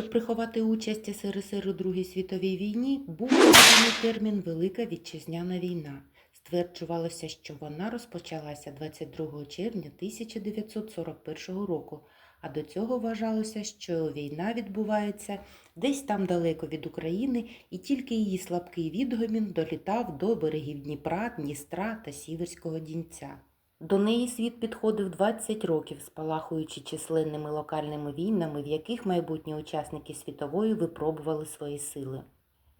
Щоб приховати участь СРСР у Другій світовій війні, був введений термін Велика Вітчизняна війна. Стверджувалося, що вона розпочалася 22 червня 1941 року, а до цього вважалося, що війна відбувається десь там далеко від України, і тільки її слабкий відгомін долітав до берегів Дніпра, Дністра та Сіверського Дінця. До неї світ підходив 20 років, спалахуючи численними локальними війнами, в яких майбутні учасники світової випробували свої сили.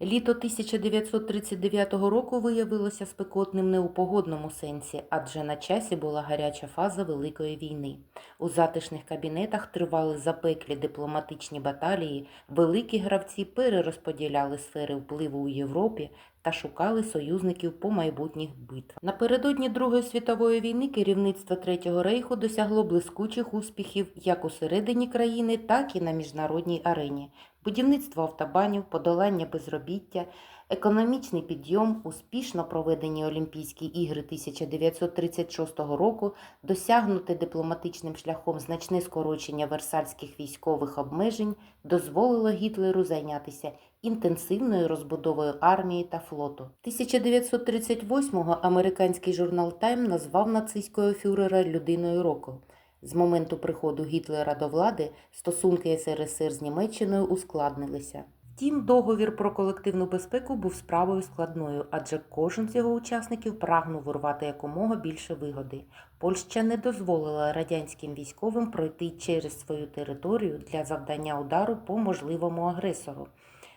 Літо 1939 року виявилося спекотним не у погодному сенсі, адже на часі була гаряча фаза Великої війни. У затишних кабінетах тривали запеклі дипломатичні баталії, великі гравці перерозподіляли сфери впливу у Європі та шукали союзників по майбутніх битвах. Напередодні Другої світової війни керівництво Третього рейху досягло блискучих успіхів як усередині країни, так і на міжнародній арені. Будівництво автобанів, подолання безробіття, економічний підйом, успішно проведені Олімпійські ігри 1936 року, досягнуте дипломатичним шляхом значне скорочення версальських військових обмежень дозволило Гітлеру зайнятися інтенсивною розбудовою армії та флоту. 1938-го американський журнал Тайм назвав нацистського фюрера людиною року. З моменту приходу Гітлера до влади стосунки СРСР з Німеччиною ускладнилися. Втім, договір про колективну безпеку був справою складною, адже кожен з його учасників прагнув урвати якомога більше вигоди. Польща не дозволила радянським військовим пройти через свою територію для завдання удару по можливому агресору.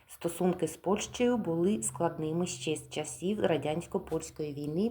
Стосунки з Польщею були складними ще з часів радянсько-польської війни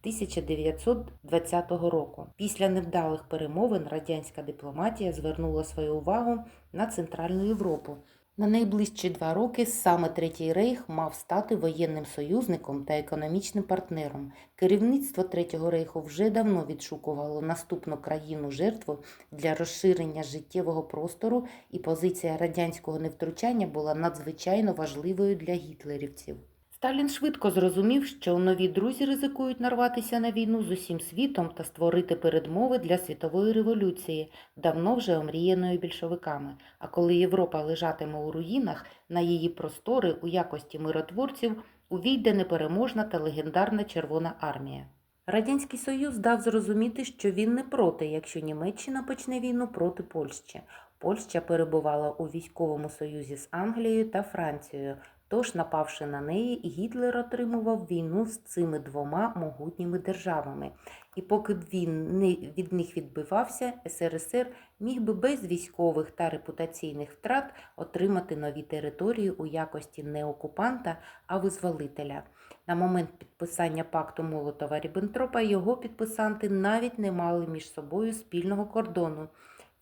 1920 року. Після невдалих перемовин радянська дипломатія звернула свою увагу на Центральну Європу. На найближчі два роки саме Третій Рейх мав стати воєнним союзником та економічним партнером. Керівництво Третього Рейху вже давно відшукувало наступну країну жертву для розширення життєвого простору, і позиція радянського невтручання була надзвичайно важливою для гітлерівців. Сталін швидко зрозумів, що нові друзі ризикують нарватися на війну з усім світом та створити передмови для світової революції, давно вже омріяної більшовиками. А коли Європа лежатиме у руїнах, на її простори у якості миротворців увійде непереможна та легендарна Червона армія. Радянський Союз дав зрозуміти, що він не проти, якщо Німеччина почне війну проти Польщі. Польща перебувала у військовому союзі з Англією та Францією, Тож, напавши на неї, Гітлер отримував війну з цими двома могутніми державами. І поки б він не від них відбивався, СРСР міг би без військових та репутаційних втрат отримати нові території у якості не окупанта, а визволителя. На момент підписання пакту Молотова Ріббентропа його підписанти навіть не мали між собою спільного кордону.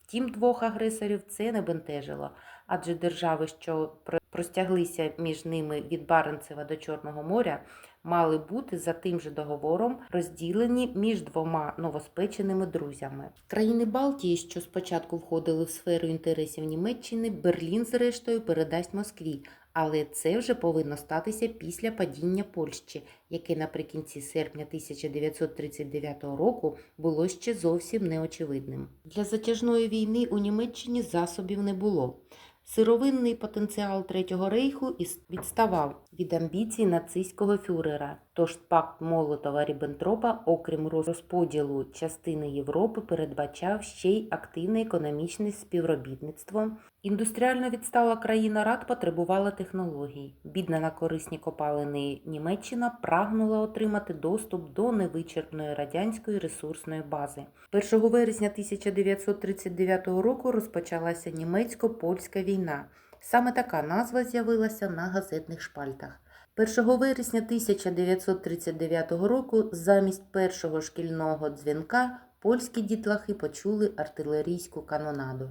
Втім, двох агресорів це не бентежило, адже держави, що простяглися між ними від Баренцева до Чорного моря, мали бути за тим же договором розділені між двома новоспеченими друзями. Країни Балтії, що спочатку входили в сферу інтересів Німеччини, Берлін, зрештою, передасть Москві. Але це вже повинно статися після падіння Польщі, яке наприкінці серпня 1939 року було ще зовсім неочевидним. Для затяжної війни у Німеччині засобів не було. Сировинний потенціал Третього рейху відставав від амбіцій нацистського фюрера. Тож пакт Молотова Ріббентропа, окрім розподілу частини Європи, передбачав ще й активне економічне співробітництво. Індустріально відстала країна рад потребувала технологій. Бідна на корисні копалини Німеччина прагнула отримати доступ до невичерпної радянської ресурсної бази. 1 вересня 1939 року розпочалася німецько-польська війна. Саме така назва з'явилася на газетних шпальтах. 1 вересня 1939 року замість першого шкільного дзвінка польські дітлахи почули артилерійську канонаду.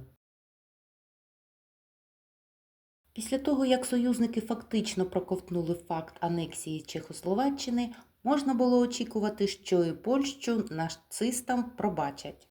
Після того, як союзники фактично проковтнули факт анексії Чехословаччини, можна було очікувати, що і Польщу нацистам пробачать.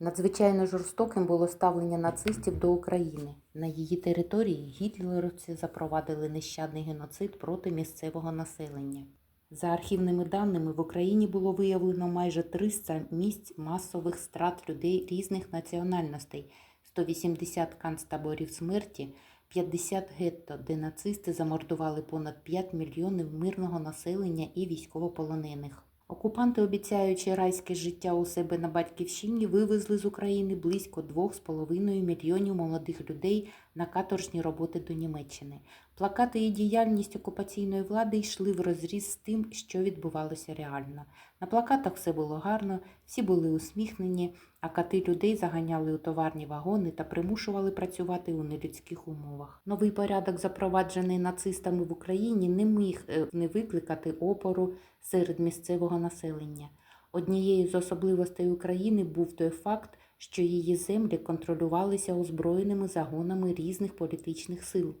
Надзвичайно жорстоким було ставлення нацистів до України. На її території гітлерівці запровадили нещадний геноцид проти місцевого населення. За архівними даними, в Україні було виявлено майже 300 місць масових страт людей різних національностей, 180 канцтаборів смерті, 50 гетто, де нацисти замордували понад 5 мільйонів мирного населення і військовополонених. Окупанти, обіцяючи райське життя у себе на батьківщині, вивезли з України близько 2,5 мільйонів молодих людей на каторжні роботи до Німеччини. Плакати і діяльність окупаційної влади йшли в розріз з тим, що відбувалося реально. На плакатах все було гарно, всі були усміхнені, а кати людей заганяли у товарні вагони та примушували працювати у нелюдських умовах. Новий порядок, запроваджений нацистами в Україні, не міг е, не викликати опору серед місцевого населення. Однією з особливостей України був той факт, що її землі контролювалися озброєними загонами різних політичних сил.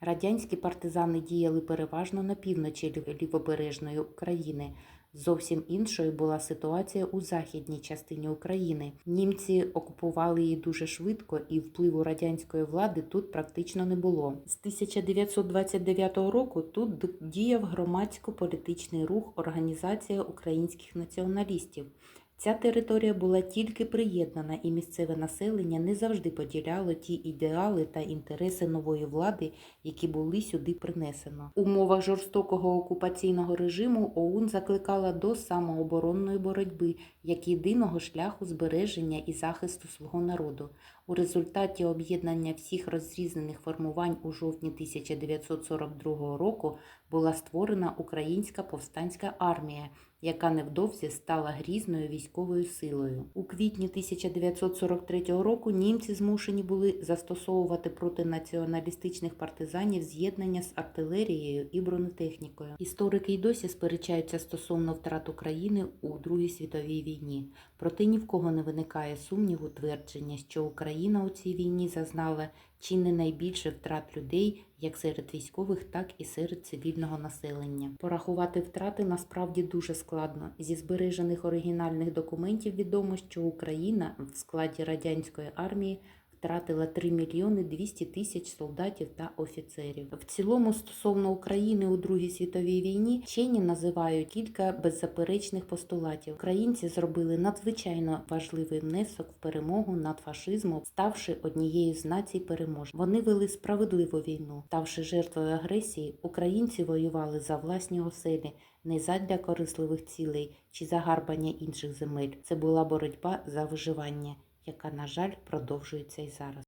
Радянські партизани діяли переважно на півночі лівобережної України. Зовсім іншою була ситуація у західній частині України. Німці окупували її дуже швидко, і впливу радянської влади тут практично не було. З 1929 року тут діяв громадсько-політичний рух Організація українських націоналістів. Ця територія була тільки приєднана, і місцеве населення не завжди поділяло ті ідеали та інтереси нової влади, які були сюди принесено. У умовах жорстокого окупаційного режиму ОУН закликала до самооборонної боротьби як єдиного шляху збереження і захисту свого народу. У результаті об'єднання всіх розрізнених формувань у жовтні 1942 року була створена Українська повстанська армія, яка невдовзі стала грізною військовою силою. У квітні 1943 року німці змушені були застосовувати проти націоналістичних партизанів з'єднання з артилерією і бронетехнікою. Історики й досі сперечаються стосовно втрат України у Другій світовій війні. Проте ні в кого не виникає сумніву твердження, що Україна у цій війні зазнала чи не найбільше втрат людей як серед військових, так і серед цивільного населення. Порахувати втрати насправді дуже складно. Зі збережених оригінальних документів відомо, що Україна в складі радянської армії втратила 3 мільйони 200 тисяч солдатів та офіцерів. В цілому, стосовно України у Другій світовій війні, вчені називають кілька беззаперечних постулатів. Українці зробили надзвичайно важливий внесок в перемогу над фашизмом, ставши однією з націй перемож. Вони вели справедливу війну. Ставши жертвою агресії, українці воювали за власні оселі, не задля корисливих цілей чи загарбання інших земель. Це була боротьба за виживання яка, на жаль, продовжується і зараз.